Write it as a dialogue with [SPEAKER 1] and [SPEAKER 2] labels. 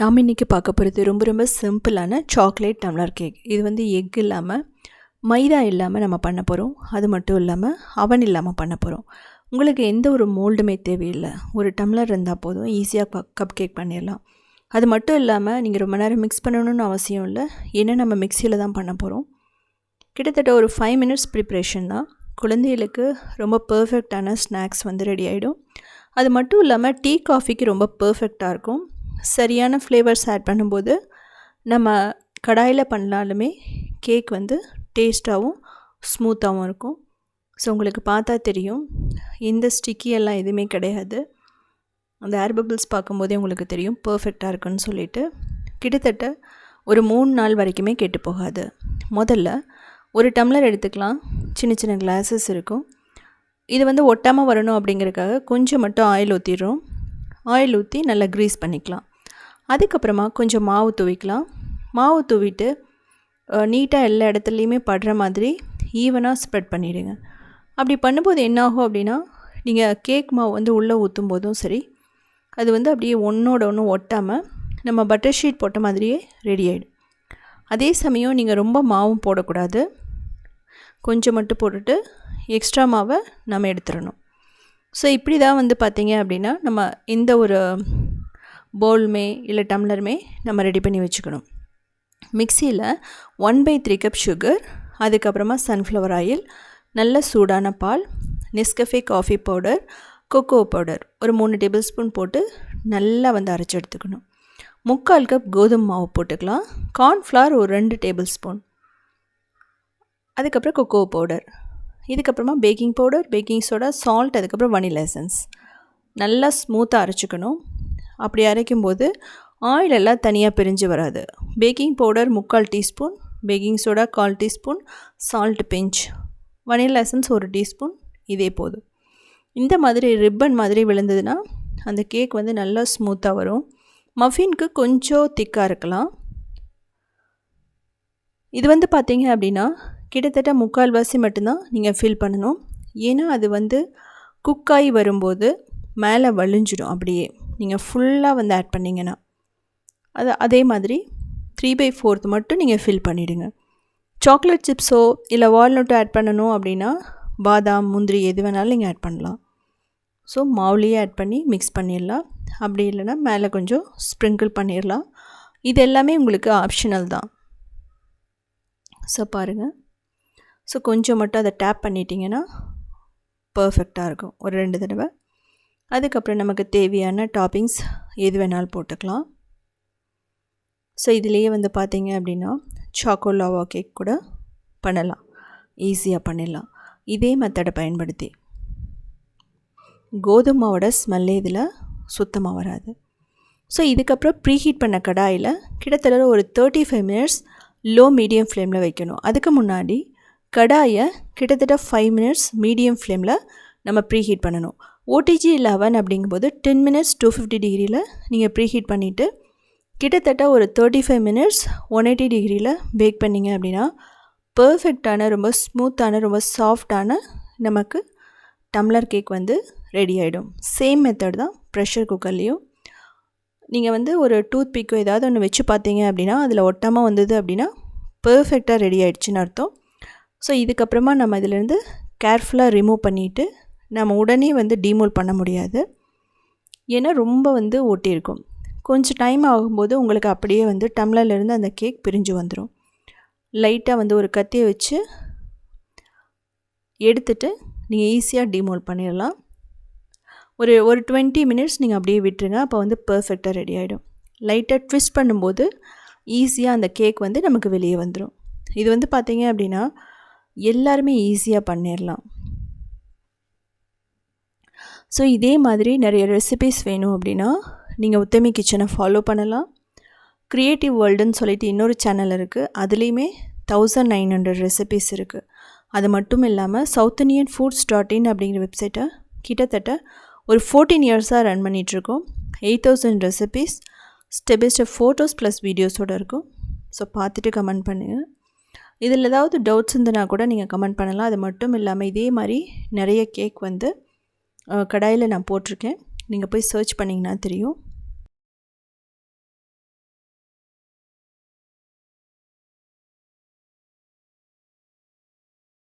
[SPEAKER 1] நாம் இன்றைக்கி பார்க்க போகிறது ரொம்ப ரொம்ப சிம்பிளான சாக்லேட் டம்ளர் கேக். இது வந்து எக் இல்லாமல் மைதா இல்லாமல் நம்ம பண்ண போகிறோம் அது மட்டும் இல்லாமல் அவன் இல்லாமல் பண்ண போகிறோம் உங்களுக்கு எந்த ஒரு மோல்டுமே தேவையில்லை. ஒரு டம்ளர் இருந்தால் போதும். ஈஸியாக கப் கேக் பண்ணிடலாம். அது மட்டும் இல்லாமல் நீங்கள் ரொம்ப நேரம் மிக்ஸ் பண்ணணும்னு அவசியம் இல்லை. ஏன்னா நம்ம மிக்சியில் தான் பண்ண போகிறோம் கிட்டத்தட்ட ஒரு ஃபைவ் மினிட்ஸ் ப்ரிப்ரேஷன் தான். குழந்தைகளுக்கு ரொம்ப பர்ஃபெக்டான ஸ்நாக்ஸ் வந்து ரெடி ஆகிடும் அது மட்டும் இல்லாமல் டீ காஃபிக்கு ரொம்ப பர்ஃபெக்டாக இருக்கும். சரியான ஃப்ளேவர்ஸ் ஆட் பண்ணும்போது நம்ம கடாயில் பண்ணாலுமே கேக் வந்து டேஸ்ட்டாகவும் ஸ்மூத்தாகவும் இருக்கும். ஸோ உங்களுக்கு பார்த்தா தெரியும். இந்த ஸ்டிக்கி எல்லாம் எதுவுமே கிடையாது. அந்த ஏர் பபிள்ஸ் பார்க்கும்போதே உங்களுக்கு தெரியும். பர்ஃபெக்டாக இருக்குன்னு சொல்லிட்டு. கிட்டத்தட்ட ஒரு மூணு நாள் வரைக்குமே கெட்டு போகாது. முதல்ல ஒரு டம்ளர் எடுத்துக்கலாம். சின்ன சின்ன கிளாஸஸ் இருக்கும். இது வந்து ஒட்டாமல் வரணும் அப்படிங்கிறதுக்காக கொஞ்சம் மட்டும் ஆயில் ஊற்றிடுறோம் ஆயில் ஊற்றி நல்லா க்ரீஸ் பண்ணிக்கலாம். அதுக்கப்புறமா கொஞ்சம் மாவு தூவிக்கலாம். மாவு தூவிட்டு நீட்டாக எல்லா இடத்துலையுமே படுற மாதிரி ஈவனாக ஸ்ப்ரெட் பண்ணிவிடுங்க அப்படி பண்ணும்போது என்னாகும் அப்படின்னா நீங்கள் கேக் மாவு வந்து உள்ளே ஊற்றும் போதும் சரி அது வந்து அப்படியே ஒன்றோட ஒன்று ஒட்டாமல் நம்ம பட்டர் ஷீட் போட்ட மாதிரியே ரெடி ஆகிடும் அதே சமயம் நீங்கள் ரொம்ப மாவும் போடக்கூடாது. கொஞ்சம் மட்டும் போட்டுட்டு எக்ஸ்ட்ரா மாவை நம்ம எடுத்துடணும். ஸோ இப்படி தான் வந்து பார்த்திங்க அப்படின்னா நம்ம எந்த ஒரு பவுல்மே இல்லை டம்ளருமே நம்ம ரெடி பண்ணி வச்சுக்கணும். மிக்சியில் one by three cup sugar அதுக்கப்புறமா சன்ஃப்ளவர் ஆயில் நல்ல சூடான பால் Nescafe coffee powder cocoa powder ஒரு மூணு டேபிள் ஸ்பூன் போட்டு நல்லா வந்து அரைச்சி எடுத்துக்கணும். முக்கால் கப் கோதுமை மாவு போட்டுக்கலாம். கார்ன்ஃப்ளவர் ஒரு ரெண்டு டேபிள் ஸ்பூன் அதுக்கப்புறம் கொக்கோ பவுடர் இதுக்கப்புறமா baking powder baking soda salt அதுக்கப்புறம் வனிலா எசன்ஸ் நல்லா ஸ்மூத்தாக அரைச்சிக்கணும். அப்படி அரைக்கும்போது ஆயில் எல்லாம் தனியாக பிரிஞ்சு வராது. பேக்கிங் பவுடர் முக்கால் டீஸ்பூன் பேக்கிங் சோடா கால் teaspoon salt pinch vanilla essence ஒரு டீஸ்பூன் இதே போதும். இந்த மாதிரி ரிப்பன் மாதிரி விழுந்ததுன்னா அந்த கேக் வந்து நல்லா ஸ்மூத்தாக வரும். மஃபின்க்கு கொஞ்சம் திக்காக இருக்கலாம். இது வந்து பார்த்தீங்க அப்படின்னா கிட்டத்தட்ட முக்கால்வாசி மட்டும்தான் நீங்கள் ஃபில் பண்ணணும். ஏன்னா அது வந்து குக்காகி வரும்போது மேலே வலிஞ்சிடும் அப்படியே. நீங்கள் ஃபுல்லாக வந்து ஆட் பண்ணிங்கன்னா அது அதே மாதிரி த்ரீ பை ஃபோர்த் மட்டும் நீங்கள் ஃபில் பண்ணிவிடுங்க சாக்லேட் சிப்ஸோ இல்லை வால்நட்டோ ஆட் பண்ணணும் அப்படின்னா பாதாம் முந்திரி எது வேணாலும் நீங்கள் ஆட் பண்ணலாம். ஸோ மாவுலேயே ஆட் பண்ணி மிக்ஸ் பண்ணிடலாம். அப்படி இல்லைன்னா மேலே கொஞ்சம் ஸ்ப்ரிங்கிள் பண்ணிடலாம். இது எல்லாமே உங்களுக்கு ஆப்ஷனல் தான். ஸோ பாருங்கள் ஸோ கொஞ்சம் மட்டும் அதை டேப் பண்ணிட்டீங்கன்னா பர்ஃபெக்டாக இருக்கும். ஒரு ரெண்டு தடவை. அதுக்கப்புறம் நமக்கு தேவையான டாப்பிங்ஸ் எது வேணாலும் போட்டுக்கலாம். ஸோ இதுலேயே வந்து பார்த்திங்க அப்படின்னா சாக்கோலாவா கேக் கூட பண்ணலாம். ஈஸியாக பண்ணிடலாம். இதே மெத்தடை பயன்படுத்தி. கோதுமாவோட ஸ்மெல்லே இதில் சுத்தமாக வராது. ஸோ இதுக்கப்புறம் ப்ரீஹீட் பண்ண கடாயில் கிட்டத்தட்ட ஒரு thirty five minutes low medium ஃப்ளேமில் வைக்கணும். அதுக்கு முன்னாடி கடாயை கிட்டத்தட்ட ஃபைவ் மினிட்ஸ் மீடியம் ஃப்ளேமில் நம்ம ப்ரீஹீட் பண்ணணும். ஓடிஜி லெவன் அப்படிங்கும்போது டென் மினிட்ஸ் டூ ஃபிஃப்டி டிகிரியில் நீங்கள் ப்ரீஹீட் பண்ணிவிட்டு கிட்டத்தட்ட ஒரு thirty five minutes one eighty டிகிரியில் பேக் பண்ணிங்க அப்படின்னா பர்ஃபெக்டான ரொம்ப ஸ்மூத்தான ரொம்ப சாஃப்டான நமக்கு டம்ளர் கேக் வந்து ரெடி ஆகிடும் சேம் மெத்தட் தான் ப்ரெஷர் குக்கர்லேயும் நீங்கள் வந்து ஒரு டூத் பிக்கோ ஏதாவது ஒன்று வச்சு பார்த்தீங்க அப்படின்னா அதில் ஒட்டாமல் வந்தது அப்படின்னா பர்ஃபெக்டாக ரெடி ஆகிடுச்சின்னு அர்த்தம். ஸோ இதுக்கப்புறமா நம்ம இதிலேருந்து கேர்ஃபுல்லாக ரிமூவ் பண்ணிவிட்டு நம்ம உடனே வந்து டீமோல் பண்ண முடியாது. ஏன்னா ரொம்ப வந்து ஒட்டியிருக்கும். கொஞ்சம் டைம் ஆகும்போது உங்களுக்கு அப்படியே வந்து டம்ளர்லேருந்து அந்த கேக் பிரிஞ்சு வந்துடும் லைட்டாக வந்து ஒரு கத்தியை வச்சு எடுத்துட்டு நீங்கள் ஈஸியாக டிமோல் பண்ணிடலாம். ஒரு ஒரு டுவெண்ட்டி மினிட்ஸ் நீங்கள் அப்படியே விட்டுருங்க. அப்போ வந்து பர்ஃபெக்டாக ரெடி ஆகிடும் லைட்டாக ட்விஸ்ட் பண்ணும்போது ஈஸியாக அந்த கேக் வந்து நமக்கு வெளியே வந்துடும் இது வந்து பார்த்திங்க அப்படின்னா எல்லாருமே ஈஸியாக பண்ணிடலாம். ஸோ இதே மாதிரி நிறைய ரெசிபிஸ் வேணும் அப்படின்னா நீங்கள் உத்தமி கிச்சனை ஃபாலோ பண்ணலாம். க்ரியேட்டிவ் வேர்ல்டுன்னு சொல்லிட்டு இன்னொரு சேனல் இருக்குது அதுலேயுமே தௌசண்ட் நைன் ஹண்ட்ரட் ரெசிபிஸ் இருக்குது அது மட்டும் இல்லாமல் south Indian foods dot in அப்படிங்கிற வெப்சைட்டை கிட்டத்தட்ட ஒரு ஃபோர்டீன் இயர்ஸாக ரன் பண்ணிகிட்ருக்கோம் eight thousand recipes step by step photos plus வீடியோஸோடு இருக்கும். ஸோ பார்த்துட்டு கமெண்ட் பண்ணுங்கள் இதில் ஏதாவது டவுட்ஸ் இருந்ததுனா கூட நீங்கள் கமெண்ட் பண்ணலாம். அது மட்டும் இல்லாமல் இதே மாதிரி நிறைய கேக் வந்து கடாயில் நான் போட்டிருக்கேன். நீங்கள் போய் சர்ச் பண்ணிங்கன்னா தெரியும்.